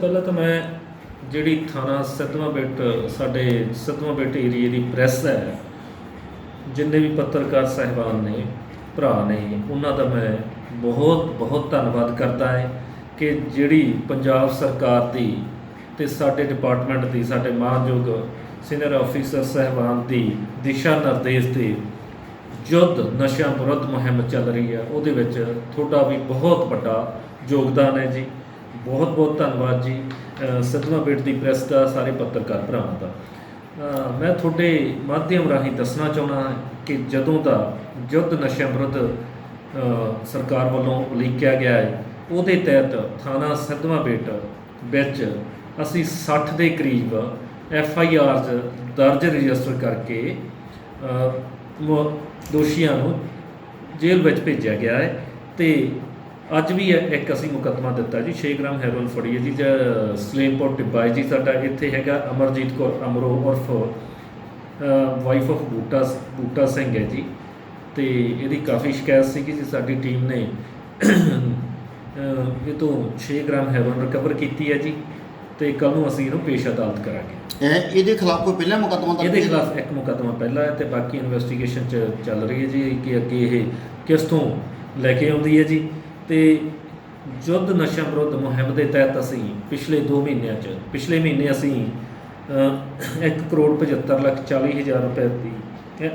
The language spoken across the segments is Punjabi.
ਪਹਿਲਾਂ ਤਾਂ ਮੈਂ ਜਿਹੜੀ ਥਾਣਾ ਸਿੱਧਵਾਂ ਬੇਟ, ਸਾਡੇ ਸਿੱਧਵਾਂ ਬੇਟ ਏਰੀਏ ਦੀ ਪ੍ਰੈਸ ਹੈ, ਜਿੰਨੇ ਵੀ ਪੱਤਰਕਾਰ ਸਹਿਬਾਨ ਨੇ, ਭਰਾ ਨੇ, ਉਹਨਾਂ ਦਾ ਮੈਂ ਬਹੁਤ ਬਹੁਤ ਧੰਨਵਾਦ ਕਰਦਾ ਹੈ ਕਿ ਜਿਹੜੀ ਪੰਜਾਬ ਸਰਕਾਰ ਦੀ ਤੇ ਸਾਡੇ ਡਿਪਾਰਟਮੈਂਟ ਦੀ, ਸਾਡੇ ਮਾਨਯੋਗ ਸੀਨੀਅਰ ਆਫੀਸਰ ਸਹਿਬਾਨ ਦੀ ਦਿਸ਼ਾ ਨਿਰਦੇਸ਼ ਤੇ ਯੁੱਧ ਨਸ਼ਿਆਂ ਵਿਰੁੱਧ ਮੁਹਿੰਮ ਚੱਲ ਰਹੀ ਹੈ ਉਹਦੇ ਵਿੱਚ ਤੁਹਾਡਾ ਵੀ ਬਹੁਤ ਵੱਡਾ ਯੋਗਦਾਨ ਹੈ ਜੀ। ਬਹੁਤ ਬਹੁਤ ਧੰਨਵਾਦ ਜੀ। ਅ, ਬੇਟ ਦੀ ਪ੍ਰੈਸ ਦਾ ਸਾਰੇ ਪੱਤਰਕਾਰ ਭਰਾਵਾਂ ਦਾ। ਮੈਂ ਤੁਹਾਡੇ ਮਾਧਿਅਮ ਰਾਹੀਂ ਦੱਸਣਾ ਚਾਹੁੰਦਾ ਕਿ ਜਦੋਂ ਦਾ ਯੁੱਧ ਨਸ਼ਿਆਂ ਵਿਰੁੱਧ ਸਰਕਾਰ ਵੱਲੋਂ ਉਲੀਕਿਆ ਗਿਆ ਹੈ ਉਹਦੇ ਤਹਿਤ ਥਾਣਾ ਸਤਵਾਂ ਬੇਟ ਵਿੱਚ ਅਸੀਂ 60 ਦੇ ਕਰੀਬ ਐਫ ਆਈ ਆਰਜ਼ ਦਰਜ ਰਜਿਸਟਰ ਕਰਕੇ ਦੋਸ਼ੀਆਂ ਨੂੰ ਜੇਲ੍ਹ ਵਿੱਚ ਭੇਜਿਆ ਗਿਆ ਹੈ ਤੇ ਅੱਜ ਵੀ ਇੱਕ ਅਸੀਂ ਮੁਕੱਦਮਾ ਦਿੱਤਾ ਜੀ 6 ਗ੍ਰਾਮ ਹੈਰੋਇਨ ਫੜੀ ਹੈ ਜੀ, ਜਾਂ ਸਲੇਮਪੁਰ ਟਿੱਬਾ ਹੈ ਜੀ, ਸਾਡਾ ਇੱਥੇ ਹੈਗਾ ਅਮਰਜੀਤ ਕੌਰ ਅਮਰੋ ਉਰਫ ਵਾਈਫ ਆਫ ਬੂਟਾ ਬੂਟਾ ਸਿੰਘ ਹੈ ਜੀ। ਤੇ ਇਹਦੀ ਕਾਫੀ ਸ਼ਿਕਾਇਤ ਸੀ ਕਿ ਜੀ, ਸਾਡੀ ਟੀਮ ਨੇ ਇਹ ਤੋਂ 6 ਗ੍ਰਾਮ ਹੈਰੋਇਨ ਰਿਕਵਰ ਕੀਤੀ ਹੈ ਜੀ। ਤੇ ਕੱਲ ਨੂੰ ਅਸੀਂ ਇਹਨੂੰ ਪੇਸ਼ ਅਦਾਲਤ ਕਰਾਂਗੇ ਇਹ ਇਹਦੇ ਖਿਲਾਫ ਕੋਈ ਪਹਿਲਾ ਮੁਕੱਦਮਾ ਦਰਜ ਇਹਦੇ? ਖਿਲਾਫ ਇੱਕ ਮੁਕੱਦਮਾ ਪਹਿਲਾਂ ਹੈ ਤੇ ਬਾਕੀ ਇਨਵੈਸਟੀਗੇਸ਼ਨ ਚ ਚੱਲ ਰਹੀ ਹੈ ਜੀ ਕਿ ਅੱਗੇ ਇਹ ਕਿਸ ਤੋਂ ਲੈ ਕੇ ਆਉਂਦੀ ਹੈ ਜੀ ਤੇ ਯੁੱਧ ਨਸ਼ਾ ਵਿਰੁੱਧ ਮੁਹਿੰਮ ਦੇ ਤਹਿਤ ਅਸੀਂ ਪਿਛਲੇ 2 ਮਹੀਨਿਆਂ ਚ ਪਿਛਲੇ ਮਹੀਨੇ ਅਸੀਂ 1 ਕਰੋੜ 75 ਲੱਖ 40 ਹਜ਼ਾਰ ਰੁਪਏ ਦੀ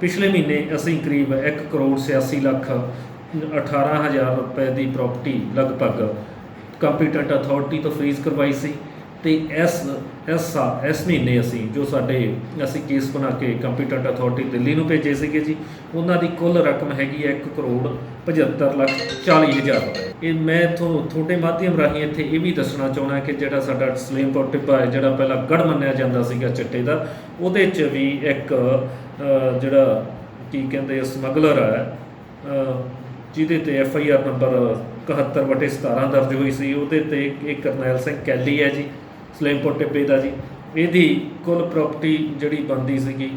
ਪਿਛਲੇ ਮਹੀਨੇ ਅਸੀਂ ਕਰੀਬ 1 ਕਰੋੜ 86 ਲੱਖ 18 ਹਜ਼ਾਰ ਰੁਪਏ ਦੀ ਪ੍ਰਾਪਰਟੀ ਲਗਭਗ ਕੰਪੀਟੈਂਟ ਅਥਾਰਟੀ ਤੋਂ ਫ੍ਰੀਜ਼ ਕਰਵਾਈ ਸੀ ਤੇ ਇਸ ਇਸ ਇਸ ਮਹੀਨੇ ਅਸੀਂ ਜੋ ਸਾਡੇ, ਅਸੀਂ ਕੇਸ ਬਣਾ ਕੇ ਕੰਪੀਟੈਂਟ ਅਥਾਰਟੀ ਦਿੱਲੀ ਨੂੰ ਭੇਜੇ ਸੀਗੇ ਜੀ, ਉਹਨਾਂ ਦੀ ਕੁੱਲ ਰਕਮ ਹੈਗੀ ਹੈ 1 ਕਰੋੜ 75 ਲੱਖ 40 ਹਜ਼ਾਰ ਰੁਪਏ। ਇਹ ਮੈਂ ਇੱਥੋਂ ਤੁਹਾਡੇ ਮਾਧਿਅਮ ਰਾਹੀਂ ਇੱਥੇ ਇਹ ਵੀ ਦੱਸਣਾ ਚਾਹੁੰਦਾ ਕਿ ਜਿਹੜਾ ਸਾਡਾ ਸਲੀਮਪੁਰ ਟਿੱਬਾ ਹੈ, ਜਿਹੜਾ ਪਹਿਲਾਂ ਗੜ ਮੰਨਿਆ ਜਾਂਦਾ ਸੀਗਾ ਚਿੱਟੇ ਦਾ, ਉਹਦੇ 'ਚ ਵੀ ਇੱਕ ਜਿਹੜਾ ਕੀ ਕਹਿੰਦੇ ਸਮਗਲਰ ਹੈ ਜਿਹਦੇ ਤੇ ਐਫ ਆਈ ਆਰ ਨੰਬਰ 71 ਵਟੇ 17 ਦਰਜ ਹੋਈ ਸੀ, ਉਹਦੇ ਤੇ ਇੱਕ- ਕਰਨੈਲ ਸਿੰਘ ਕੈਲੀ ਹੈ ਜੀ, ਸਲੇਮਪੁਰ ਟਿੱਬੇ ਦਾ ਜੀ। ਇਹਦੀ ਕੁੱਲ ਪ੍ਰਾਪਰਟੀ ਜਿਹੜੀ ਬੰਦੀ ਸੀਗੀ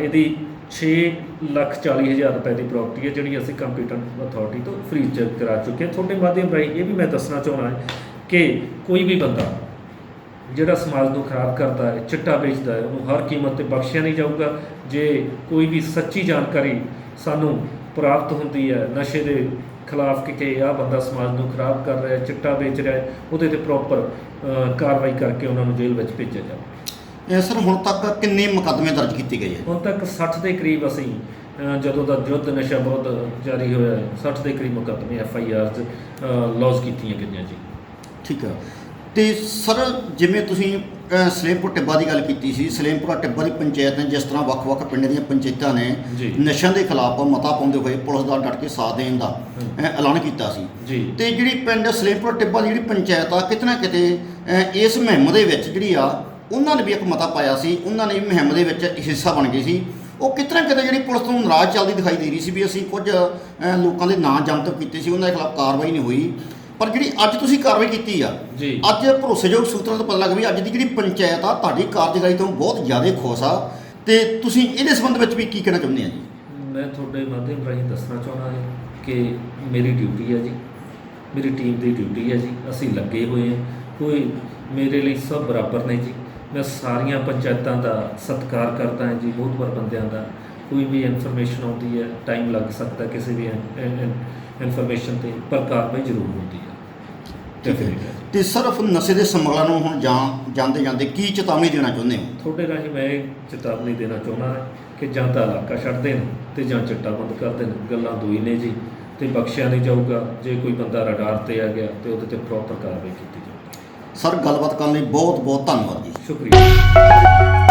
ਇਹਦੀ 6 ਲੱਖ 40 ਹਜ਼ਾਰ ਰੁਪਏ ਦੀ ਪ੍ਰਾਪਰਟੀ ਹੈ, ਜਿਹੜੀ ਅਸੀਂ ਕੰਪੀਟੈਂਟ ਅਥਾਰਟੀ ਤੋਂ ਫ੍ਰੀਜ਼ ਕਰਾ ਚੁੱਕੇ ਹਾਂ। ਤੁਹਾਡੇ ਮਾਧਿਅਮ ਰਾਹੀਂ ਇਹ ਵੀ ਮੈਂ ਦੱਸਣਾ ਚਾਹੁੰਦਾ ਹਾਂ ਕਿ ਕੋਈ ਵੀ ਬੰਦਾ ਜਿਹੜਾ ਸਮਾਜ ਨੂੰ ਖਰਾਬ ਕਰਦਾ ਹੈ, ਚਿੱਟਾ ਵੇਚਦਾ ਹੈ, ਉਹਨੂੰ ਹਰ ਕੀਮਤ ਤੇ ਬਖਸ਼ਿਆ ਨਹੀਂ ਜਾਊਗਾ। ਜੇ ਕੋਈ ਵੀ ਸੱਚੀ ਜਾਣਕਾਰੀ ਸਾਨੂੰ ਪ੍ਰਾਪਤ ਹੁੰਦੀ ਹੈ। ਨਸ਼ੇ ਦੇ ਖਿਲਾਫ ਕਿ ਕਿ ਆਹ ਬੰਦਾ ਸਮਾਜ ਨੂੰ ਖਰਾਬ ਕਰ ਰਿਹਾ ਚਿੱਟਾ ਵੇਚ ਰਿਹਾ ਉਹਦੇ ਤੇ ਪ੍ਰੋਪਰ ਕਾਰਵਾਈ ਕਰਕੇ ਉਹਨਾਂ ਨੂੰ ਜੇਲ੍ਹ ਵਿੱਚ ਭੇਜਿਆ ਜਾਵੇ। ਇਹ ਸਰ ਹੁਣ ਤੱਕ ਕਿੰਨੇ ਮੁਕੱਦਮੇ ਦਰਜ ਕੀਤੇ ਗਏ ਹੈ? ਹੁਣ ਤੱਕ 60 ਦੇ ਕਰੀਬ ਅਸੀਂ ਜਦੋਂ ਦਾ ਯੁੱਧ ਨਸ਼ਾ ਵਿਰੁੱਧ ਜਾਰੀ ਹੋਇਆ ਹੈ 60 ਦੇ ਕਰੀਬ ਮੁਕੱਦਮੇ ਐਫ ਆਈ ਆਰਜ਼ ਲੌਜ ਕੀਤੀਆਂ ਗਈਆਂ ਜੀ। ਠੀਕ ਹੈ। ਤੇ ਸਰ ਜਿਵੇਂ ਤੁਸੀਂ ਸਲੇਮਪੁਰ ਟਿੱਬਾ ਦੀ ਗੱਲ ਕੀਤੀ ਸੀ ਸਲੇਮਪੁਰਾ ਟਿੱਬਾ ਦੀ ਪੰਚਾਇਤ ਨੇ ਜਿਸ ਤਰ੍ਹਾਂ ਵੱਖ-ਵੱਖ ਪਿੰਡਾਂ ਦੀਆਂ ਪੰਚਾਇਤਾਂ ਨੇ ਜੀ। ਨਸ਼ਿਆਂ ਦੇ ਖਿਲਾਫ ਮਤਾ ਪਾਉਂਦੇ ਹੋਏ ਪੁਲਿਸ ਦਾ ਡਟ ਕੇ ਸਾਥ ਦੇਣ ਦਾ ਐਲਾਨ ਕੀਤਾ ਸੀ। ਜੀ। ਤੇ ਜਿਹੜੀ ਪਿੰਡ ਸਲੇਮਪੁਰ ਟਿੱਬਾ ਦੀ ਜਿਹੜੀ ਪੰਚਾਇਤ ਆ ਕਿਤੇ ਨਾ ਕਿਤੇ ਇਸ ਮੁਹਿੰਮ ਦੇ ਵਿੱਚ ਜਿਹੜੀ ਆ ਉਹਨਾਂ ਨੇ ਵੀ ਇੱਕ ਮਤਾ ਪਾਇਆ ਸੀ ਉਹਨਾਂ ਨੇ ਵੀ ਮੁਹਿੰਮ ਦੇ ਵਿੱਚ ਹਿੱਸਾ ਬਣ ਗਏ ਸੀ। ਉਹ ਕਿਤੇ ਨਾ ਕਿਤੇ ਜਿਹੜੀ ਪੁਲਿਸ ਤੋਂ ਨਾਰਾਜ਼ ਚੱਲਦੀ ਦਿਖਾਈ ਦੇ ਰਹੀ ਸੀ ਵੀ ਅਸੀਂ ਕੁਝ ਲੋਕਾਂ ਦੇ ਨਾਂ ਜਮਤ ਕੀਤੇ ਸੀ ਉਹਨਾਂ ਦੇ ਖਿਲਾਫ ਕਾਰਵਾਈ ਨਹੀਂ ਹੋਈ। ਪਰ ਜਿਹੜੀ ਅੱਜ ਤੁਸੀਂ ਕਾਰਵਾਈ ਕੀਤੀ ਆ ਜੀ। ਅੱਜ ਭਰੋਸੇਯੋਗ ਸੂਤਰਾਂ ਤੋਂ ਪਤਾ ਲੱਗ ਵੀ ਅੱਜ ਦੀ ਜਿਹੜੀ ਪੰਚਾਇਤ ਆ ਤੁਹਾਡੀ ਕਾਰਜਕਾਰੀ ਤੋਂ ਬਹੁਤ ਜ਼ਿਆਦਾ ਖੁਸ਼ ਆ। ਤੇ ਤੁਸੀਂ ਇਹਦੇ ਸੰਬੰਧ ਵਿੱਚ ਵੀ ਕੀ ਕਹਿਣਾ ਚਾਹੁੰਦੇ ਆ ਜੀ? ਮੈਂ ਤੁਹਾਡੇ ਮਾਧਿਅਮ ਰਾਹੀਂ ਦੱਸਣਾ ਚਾਹੁੰਦਾ ਹਾਂ ਕਿ ਮੇਰੀ ਡਿਊਟੀ ਹੈ ਜੀ। ਮੇਰੀ ਟੀਮ ਦੀ ਡਿਊਟੀ ਹੈ ਜੀ। ਅਸੀਂ ਲੱਗੇ ਹੋਏ ਹਾਂ। ਕੋਈ ਮੇਰੇ ਲਈ ਸਭ ਬਰਾਬਰ ਨੇ ਜੀ। ਮੈਂ ਸਾਰੀਆਂ ਪੰਚਾਇਤਾਂ ਦਾ ਸਤਿਕਾਰ ਕਰਦਾ ਹਾਂ ਜੀ ਬਹੁਤ ਵਾਰ ਬੰਦਿਆਂ ਦਾ। ਕੋਈ ਵੀ ਇਨਫੋਰਮੇਸ਼ਨ ਆਉਂਦੀ ਹੈ ਟਾਈਮ ਲੱਗ ਸਕਦਾ ਕਿਸੇ ਵੀ ਇਨਫੋਰਮੇਸ਼ਨ ਤੇ ਪਰ ਕਾਰਵਾਈ ਜ਼ਰੂਰ ਹੁੰਦੀ ਹੈ। Definitely। ਤੇ ਸਿਰਫ ਨਸ਼ੇ ਦੇ ਸਮਗਲਰਾਂ ਨੂੰ ਹੁਣ ਜਾਂ ਜਾਂਦੇ ਜਾਂਦੇ ਕੀ ਚੇਤਾਵਨੀ ਦੇਣਾ ਚਾਹੁੰਦੇ ਹੋ? ਤੁਹਾਡੇ ਰਾਹੀਂ ਮੈਂ ਇਹ ਚੇਤਾਵਨੀ ਦੇਣਾ ਚਾਹੁੰਦਾ ਹਾਂ ਕਿ ਜਾਂ ਤਾਂ ਇਲਾਕਾ ਛੱਡ ਦੇਣ ਤੇ ਜਾਂ ਚਿੱਟਾ ਬੰਦ ਕਰ ਦੇਣ ਗੱਲਾਂ ਦੋ ਹੀ ਨੇ ਜੀ। ਤੇ ਬਖਸ਼ਿਆ ਨਹੀਂ ਜਾਊਗਾ। ਜੇ ਕੋਈ ਬੰਦਾ ਰਡਾਰ ਤੇ ਆ ਗਿਆ ਤੇ ਉਹਦੇ ਤੇ ਪ੍ਰੋਪਰ ਕਾਰਵਾਈ ਕੀਤੀ ਜਾਊਗੀ। ਸਰ ਗੱਲਬਾਤ ਕਰਨ ਲਈ ਬਹੁਤ ਬਹੁਤ ਧੰਨਵਾਦ ਜੀ। ਸ਼ੁਕਰੀਆ।